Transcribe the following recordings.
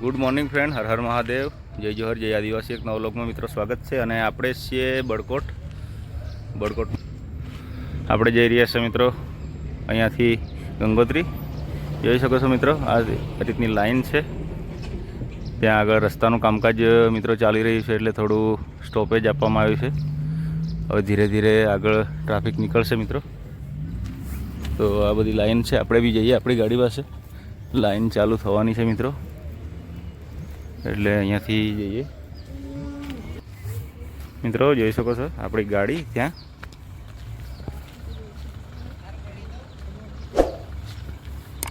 Good morning friend Har Har Mahadev જય જોહર જય આદિવાસી એક નવલોકમાં મિત્રો સ્વાગત છે અને આપણે છીએ બડકોટ બડકોટ આપણે જઈ રહ્યા છીએ મિત્રો અહીંયાથી ગંગોત્રી જોઈ શકો છો મિત્રો આ રીતની લાઈન છે ત્યાં આગળ રસ્તાનું કામકાજ મિત્રો ચાલી રહ્યું છે એટલે થોડું સ્ટોપેજ આપવામાં આવ્યું છે હવે ધીરે ધીરે આગળ ટ્રાફિક નીકળશે મિત્રો તો આ બધી લાઈન છે આપણે બી જઈએ આપણી ગાડી પાસે લાઈન ચાલુ થવાની છે મિત્રો એટલે અહીંયાથી જઈએ. મિત્રો, જોઈ શકો છો, આપણી ગાડી ત્યાં.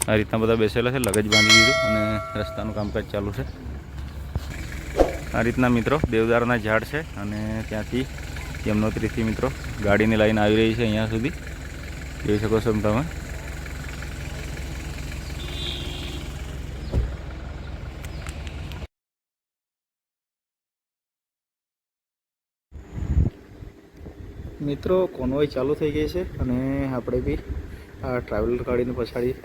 આ રીતના બધા બેસેલા છે, લગજ બાંધી દીધું અને રસ્તાનું કામકાજ ચાલુ છે. આ રીતના મિત્રો, દેવદારના ઝાડ છે અને ત્યાંથી યમનોત્રીથી મિત્રો ગાડીની લાઈન આવી રહી છે અહીંયા સુધી. જોઈ શકો છો તમે. મિત્રો કોનવાય ચાલુ થઈ ગઈ છે અને આપણે બી આ ટ્રાવેલર ગાડીને પછાડી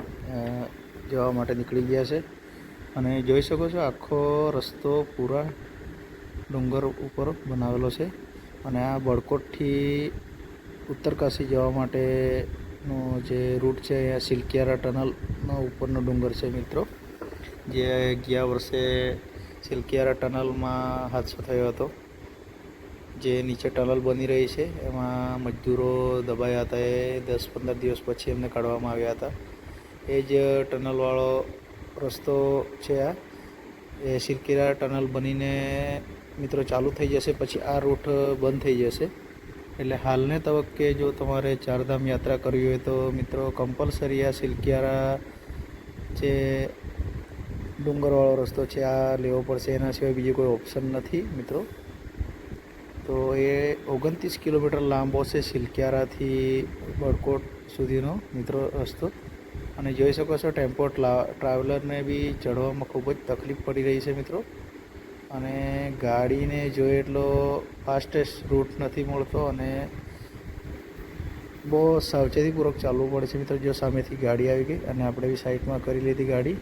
જવા માટે નીકળી ગયા છે. અને જોઈ શકો છો, આખો રસ્તો પૂરા ડુંગર ઉપર બનાવેલો છે. અને આ બળકોટથી ઉત્તરકાશી જવા માટેનો જે રૂટ છે અહીંયા સિલકિયારા ટનલનો ઉપરનો ડુંગર છે મિત્રો. જે ગયા વર્ષે સિલકિયારા ટનલમાં હાદસો થયો હતો. જે નીચે ટનલ બની રહી છે, એમાં મજદૂરો દબાયા હતા, એ દસ પંદર દિવસ પછી એમને કાઢવામાં આવ્યા હતા. એ જ ટનલવાળો રસ્તો છે આ. એ સિરકીરા ટનલ બનીને મિત્રો ચાલુ થઈ જશે, પછી આ રૂટ બંધ થઈ જશે. એટલે હાલને તબક્કે જો તમારે ચારધામ યાત્રા કરવી હોય તો મિત્રો કમ્પલસરી આ સિલકિયારા જે ડુંગરવાળો રસ્તો છે, આ લેવો પડશે. એના સિવાય બીજો કોઈ ઓપ્શન નથી મિત્રો. તો એ ઓગણત્રીસ કિલોમીટર લાંબો છે સિલક્યારાથી બડકોટ સુધીનો મિત્રો રસ્તો. અને જોઈ શકો છો ટેમ્પો ટ્રાવેલરને બી ચઢવામાં ખૂબ જ તકલીફ પડી રહી છે મિત્રો. અને ગાડીને જોઈએ એટલો ફાસ્ટેસ્ટ રૂટ નથી મળતો અને બહુ સાવચેતીપૂર્વક ચાલવું પડે છે મિત્રો જો સામેથી ગાડી આવી ગઈ અને આપણે બી સાઈડમાં કરી લીધી ગાડી.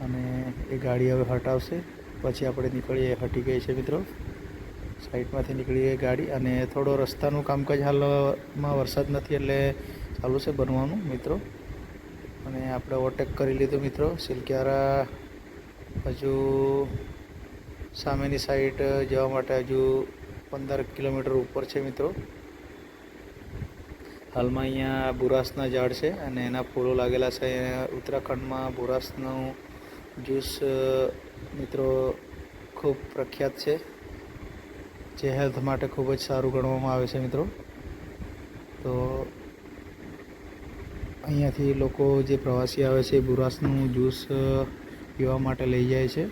અને એ ગાડી હવે હટાવશે. પછી આપણે નીકળીએ, હટી ગઈ છે મિત્રો. સાઈડમાંથી નીકળી ગઈ ગાડી અને થોડો રસ્તાનું કામકાજ હાલમાં વરસાદ નથી એટલે ચાલુ છે બનવાનું મિત્રો. અને આપણે ઓવરટેક કરી લીધું મિત્રો. સિલક્યારા હજુ સામેની સાઈડ જવા માટે હજુ પંદર કિલોમીટર ઉપર છે મિત્રો. હાલમાં અહીંયા બુરાસના ઝાડ છે અને એના ફૂલો લાગેલા છે. ઉત્તરાખંડમાં બુરાસનું જ્યુસ મિત્રો ખૂબ પ્રખ્યાત છે. જે હેલ્થ માટે ખૂબ જ સારું ગણવામાં આવે છે મિત્રો. તો અહીંયાથી લોકો જે પ્રવાસી આવે છે બુરાસનું જ્યુસ પીવા માટે લઈ જાય છે.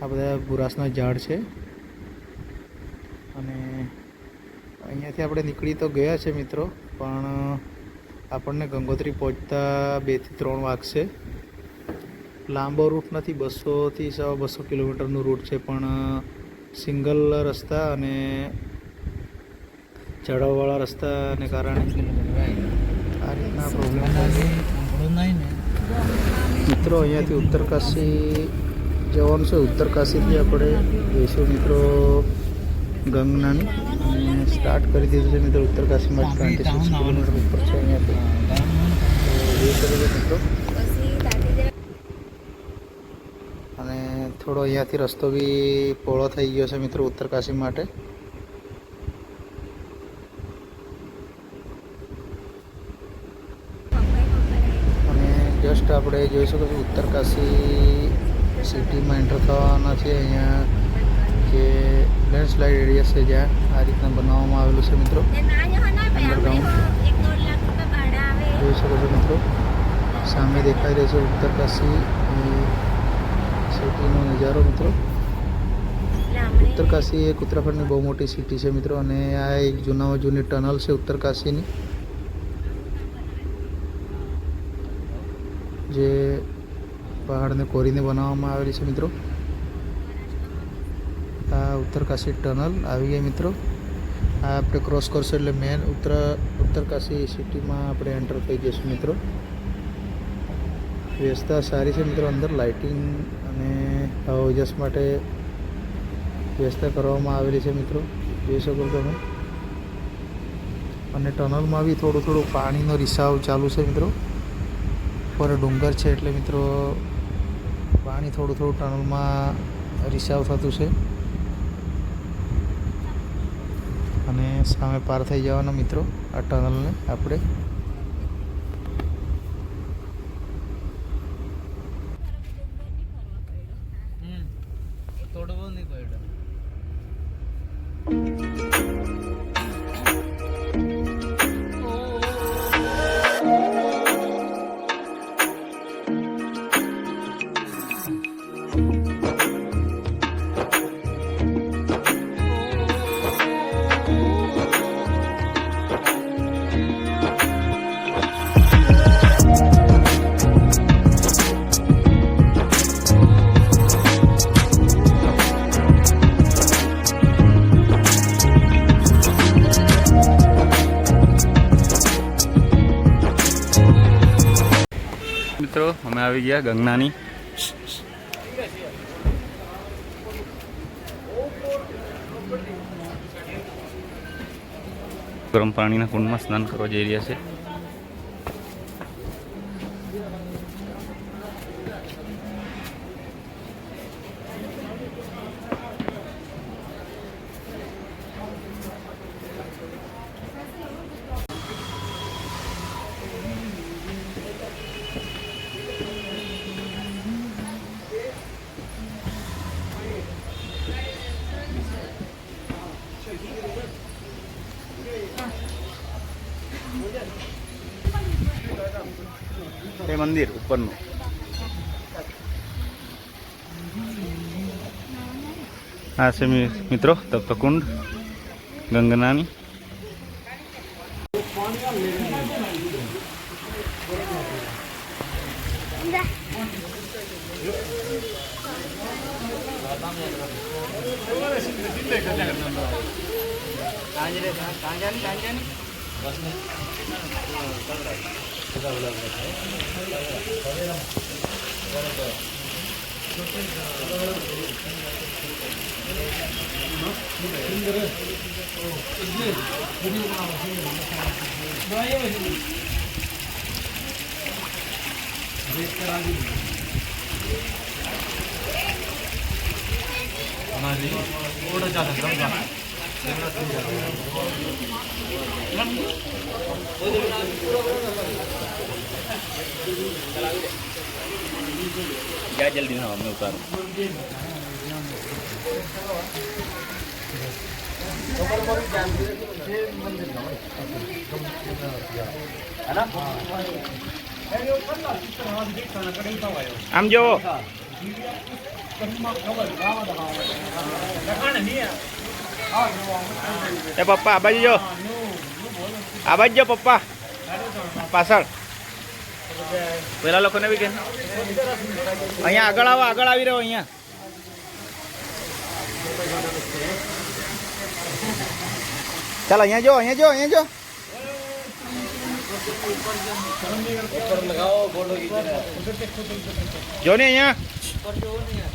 આ બધા બુરાસના ઝાડ છે. અને અહીંયાથી આપણે નીકળી તો ગયા છે મિત્રો, પણ આપણને ગંગોત્રી પહોંચતા બેથી ત્રણ વાગશે. લાંબો રૂટ નથી, બસોથી સવા બસો કિલોમીટરનું રૂટ છે, પણ સિંગલ રસ્તા અને ચઢાવવાળા રસ્તાને કારણે આ રીતના પ્રોબ્લેમ મિત્રો અહીંયાથી ઉત્તરકાશી જવાનું છે. ઉત્તરકાશીથી આપણે જઈશું મિત્રો ગંગનાની. અને સ્ટાર્ટ કરી દીધું છે મિત્રો ઉત્તરકાશીમાં ટ્વેન્ટી સિક્સ કિલોમીટર ઉપર છે અહીંયાથી. જોઈ શકો મિત્રો અને થોડો અહીંયાથી રસ્તો બી પહોળો થઈ ગયો છે મિત્રો ઉત્તરકાશી માટે. અને જસ્ટ આપણે જોઈ શકો છો ઉત્તરકાશી સિટીમાં એન્ટર થવાના છે અહીંયા જે લેન્ડસ્લાઇડ એરિયા છે જ્યાં આ રીતના બનાવવામાં આવેલું છે મિત્રો. અંડરગ્રાઉન્ડ જોઈ શકો છો મિત્રો. સામે દેખાઈ રહ્યો છે ઉત્તરકાશી સિટીનો નજારો મિત્રો. ઉત્તરકાશી એક ઉત્તરાખંડની બહુ મોટી સિટી છે મિત્રો અને આ એક જૂનામાં જૂની ટનલ છે ઉત્તરકાશીની. જે પહાડને કોરીને બનાવવામાં આવેલી છે મિત્રો. આ ઉત્તરકાશી ટનલ આવી ગઈ મિત્રો. આ આપણે ક્રોસ કરશું એટલે મેન ઉત્તર ઉત્તરકાશી સિટીમાં આપણે એન્ટર થઈ જઈશું મિત્રો. વ્યવસ્થા સારી છે મિત્રો અંદર લાઇટિંગ અને ઓજસ માટે વ્યવસ્થા કરવામાં આવેલી છે મિત્રો. જોઈ શકો તમે. અને ટનલમાં બી થોડું થોડું પાણીનો રિસાવ ચાલુ છે મિત્રો. ઉપર ડુંગર છે એટલે મિત્રો પાણી થોડું થોડું ટનલમાં રિસાવ થતું છે. અને સામે પાર થઈ જવાના મિત્રો આ ટનલને આપણે આવી ગયા ગંગનાની. ગરમ પાણીના કુંડમાં સ્નાન કરવા જઈ રહ્યા છે. એ મંદિર ઉપરનું આ છે મિ- મિત્રો તપ્તકુંડ ગંગનાની हमारी और ज़्यादा समझाना है જા જલ્દી ના અમે ઉતારો આમ જોવો એ પપ્પા આ બાજુ જો આ બાજુ જો પપ્પા પાછળ પેલા લોકોને બી કે અહીંયા આગળ આવો આગળ આવી રહ્યો અહીંયા ચાલ અહીંયા જો અહીંયા જો અહીંયા જો જો ને અહીંયા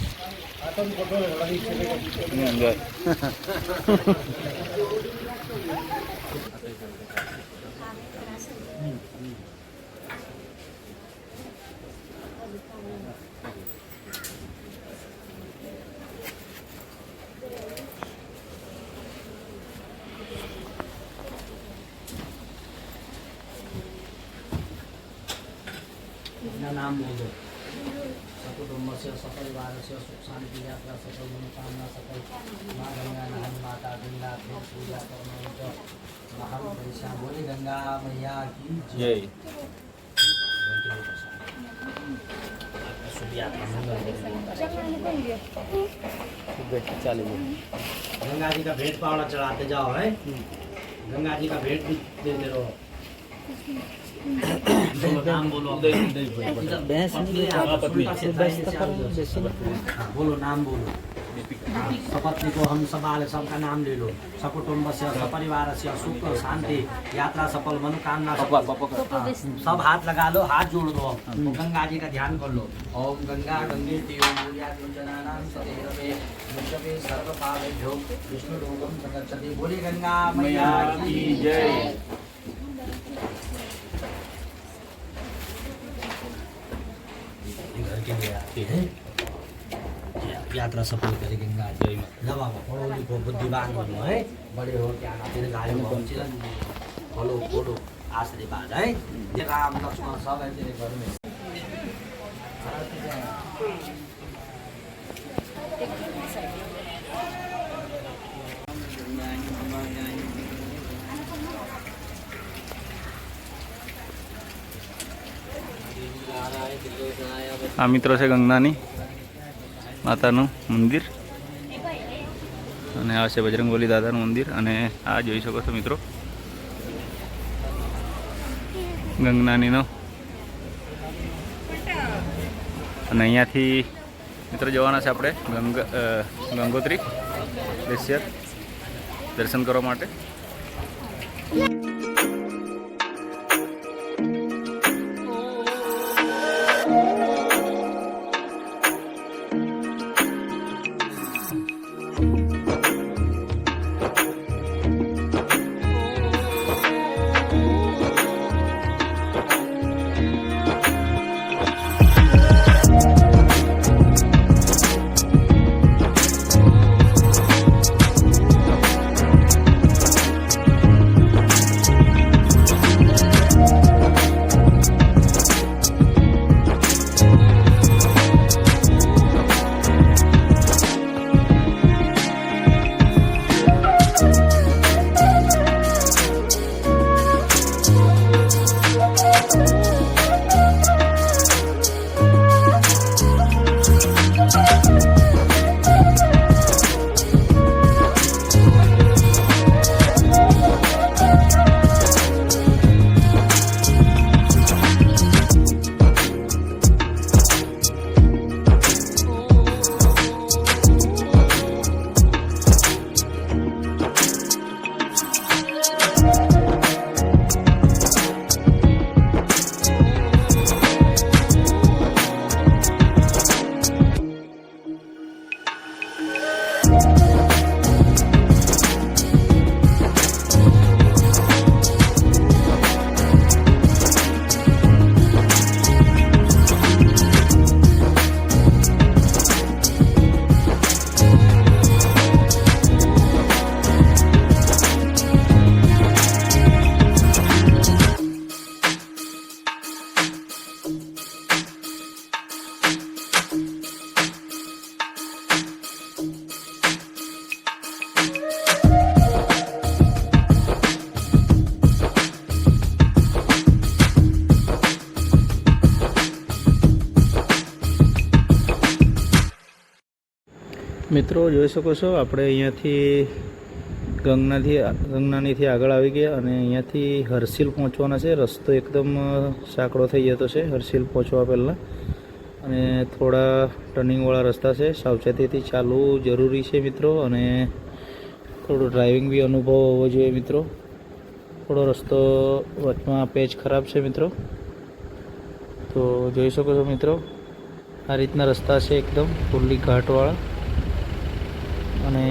ની અંદર એમના નામ કુટુંબસ્ય સફલવારસ્ય સુખ શાંતિ યાત્રા સફલ મનોકામના સફલ મા ગંગા નાની માતા ગંગા ફેર પૂજા કરનો મહાન પૈસા બોલી ગંગા મૈયા કી જય. गंगा जी का भेंट पावड़ा चढ़ाते जाओ है गंगा जी का भेंट रहो बोलो नाम बोलो भैंस हाँ, बोलो नाम बोलो सपत्नी को हम सवाल सबका नाम ले लो सकुटुम्ब से सपरिवार से सुख शांति यात्रा सफल मनोकामना सफल हाँ, सब हाथ लगा लो हाथ जोड़ दो गंगा जी का ध्यान कर लो ओम गंगा गंगे तीर्थनाम सतेरवे मुझे सर्व पापेभ्यो विष्णु लोकम प्रगच्छति बोले गंगा मैया की जय के आते हैं यात्रा सफल करे गंगा जय में नवा पढ़ो लिखो बुद्धिमान बनो है। बड़े हो गाड़ी में चिरंजीवी बोलो बोलो आशीर्वाद है। राम लक्ष्मण सब है तेरे घर में આ મિત્રો છે ગંગાની માતાનું મંદિર. અને આ છે બજરંગબલી દાદાનું મંદિર. અને આ જોઈ શકો છો મિત્રો, ગંગનાનીનો. અને અહીંયાથી મિત્રો જવાના છે આપણે ગંગ ગંગોત્રી ગ્લેશિયર દર્શન કરવા માટે. મિત્રો, જોઈ શકો છો, આપણે અહીંયાથી ગંગનાથી, ગંગનાનીથી આગળ આવી ગયા અને અહીંયાથી હર્ષિલ પહોંચવાના છે. રસ્તો એકદમ સાંકડો થઈ જતો છે હર્ષિલ પહોંચવા પહેલાં. અને થોડા ટર્નિંગવાળા રસ્તા છે. સાવચેતીથી ચાલવું જરૂરી છે મિત્રો, અને થોડું ડ્રાઇવિંગ બી અનુભવ હોવો જોઈએ મિત્રો. થોડો રસ્તો વચમાં પેચ ખરાબ છે મિત્રો. તો જોઈ શકો છો મિત્રો, આ રીતના રસ્તા છે એકદમ ફૂલ્લી ઘાટવાળા. અને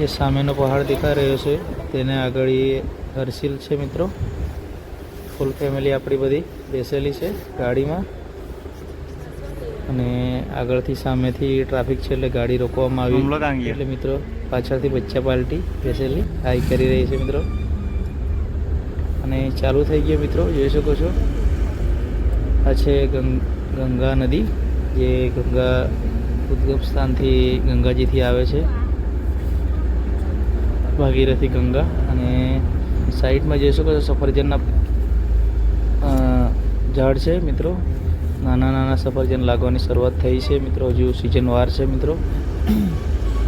એ સામેનો પહાડ દેખાઈ રહ્યો છે. તેને આગળ એ હર્ષિલ છે મિત્રો. ફૂલ ફેમિલી આપણી બધી બેસેલી છે ગાડીમાં. અને આગળથી સામેથી ટ્રાફિક છે એટલે ગાડી રોકવામાં આવી. એટલે મિત્રો પાછળથી બચ્ચા પાર્ટી બેસેલી. હાઈ કરી રહી છે મિત્રો. અને ચાલુ થઈ ગયો મિત્રો જોઈ શકો છો. આ છે ગંગા નદી જે ગંગા ઉદ્ગમ સ્થાનથી ગંગાજીથી આવે છે. ભાગીરથી ગંગા અને સાઈડમાં જોઈ શકો છો સફરજનના ઝાડ છે મિત્રો. નાના નાના સફરજન લાગવાની શરૂઆત થઈ છે મિત્રો. હજુ સિઝન વાર છે મિત્રો.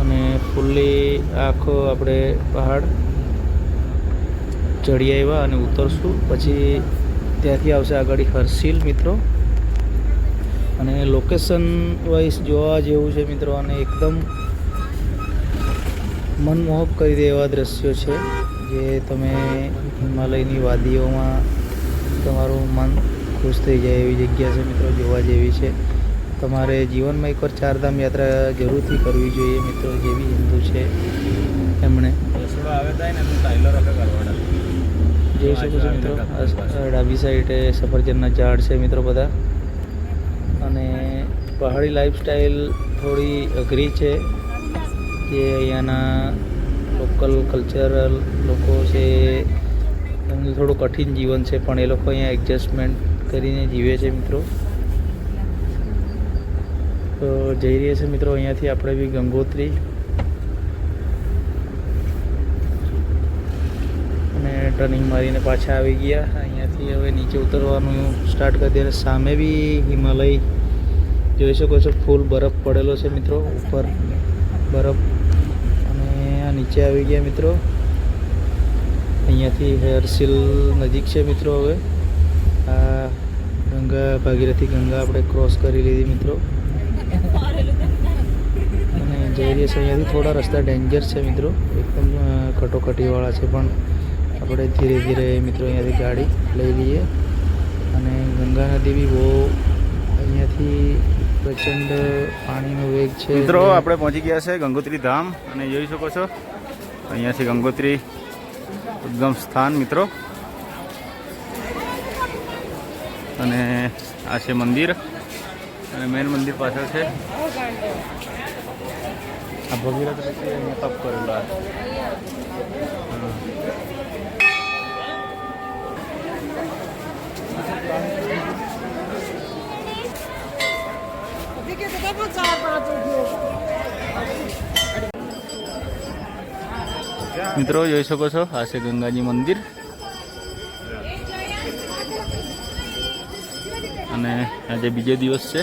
અને ફૂલ્લી આખો આપણે પહાડ ચડી આવ્યા અને ઉતરશું. પછી ત્યાંથી આવશે આગળ હર્ષિલ મિત્રો. અને લોકેશન વાઇઝ જોવા જેવું છે મિત્રો અને એકદમ મનમોહક કરી દે એવા દ્રશ્યો છે જે તમે હિમાલયની વાદીઓમાં તમારું મન ખુશ થઈ જાય એવી જગ્યા છે મિત્રો જોવા જેવી છે. તમારે જીવનમાં એકવાર ચારધામ યાત્રા જરૂરથી કરવી જોઈએ મિત્રો જેવી હિન્દુ છે એમણે. જોઈ શકો છો મિત્રો ડાબી સાઈડે સફરજનના ઝાડ છે મિત્રો બધા. પહાડી લાઈફસ્ટાઈલ થોડી અઘરી છે જે અહીંયાના લોકલ કલ્ચરલ લોકો છે, એમનું થોડું કઠિન જીવન છે, પણ એ લોકો અહીંયા એડજસ્ટમેન્ટ કરીને જીવે છે મિત્રો. તો જઈ રહ્યા છે મિત્રો અહીંયાથી આપણે બી ગંગોત્રી. અને ટર્નિંગ મારીને પાછા આવી ગયા. અહીંયાથી હવે નીચે ઉતરવાનું સ્ટાર્ટ કરી દે સામે બી હિમાલય જોઈ શકો છો, ફૂલ બરફ પડેલો છે મિત્રો, ઉપર બરફ. અને આ નીચે આવી ગયા મિત્રો. અહીંયાથી હેરસિલ નજીક છે મિત્રો હવે. આ ગંગા, ભાગીરથી ગંગા આપણે ક્રોસ કરી લીધી મિત્રો. અને જઈ રહ્યા છે, અહીંયાથી થોડા રસ્તા ડેન્જર છે મિત્રો. એકદમ કટોકટીવાળા છે, પણ આપણે ધીરે ધીરે મિત્રો અહીંયાથી ગાડી લઈ લઈએ. અને ગંગા નદી બી બહુ અહીંયાથી પ્રચંડ પાણીનો વેગ છે મિત્રો આપણે પહોંચી ગયા છે ગંગોત્રી ધામ અને જોઈ શકો છો અહીંયાથી ગંગોત્રી ઉદ્ગમ સ્થાન મિત્રો. અને આ છે મંદિર અને મેન મંદિર પાછળ છે. આ ભગીરથ અહીંયા તપ કરેલો આ. પાંચ મિત્રો, જોઈ શકો છો, આ છે ગંગાજી મંદિર અને આજે બીજો દિવસ છે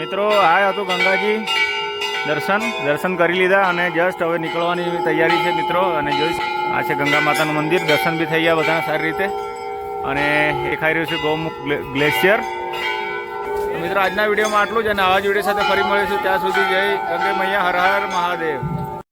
મિત્રો, આ હતું ગંગાજી. દર્શન દર્શન કરી લીધા અને જસ્ટ હવે નીકળવાની તૈયારી છે મિત્રો. અને જોઈશ આ છે ગંગા માતાનું મંદિર. દર્શન બી થઈ ગયા બધાને સારી રીતે. અને દેખાઈ રહ્યું છે ગૌમુખ ગ્લેશિયર. મિત્રો, આજના વિડીયોમાં આટલું જ અને આવા જ વીડિયો સાથે ફરી મળીશું. ત્યાં સુધી જય ગંગે મૈયા, હર હર મહાદેવ.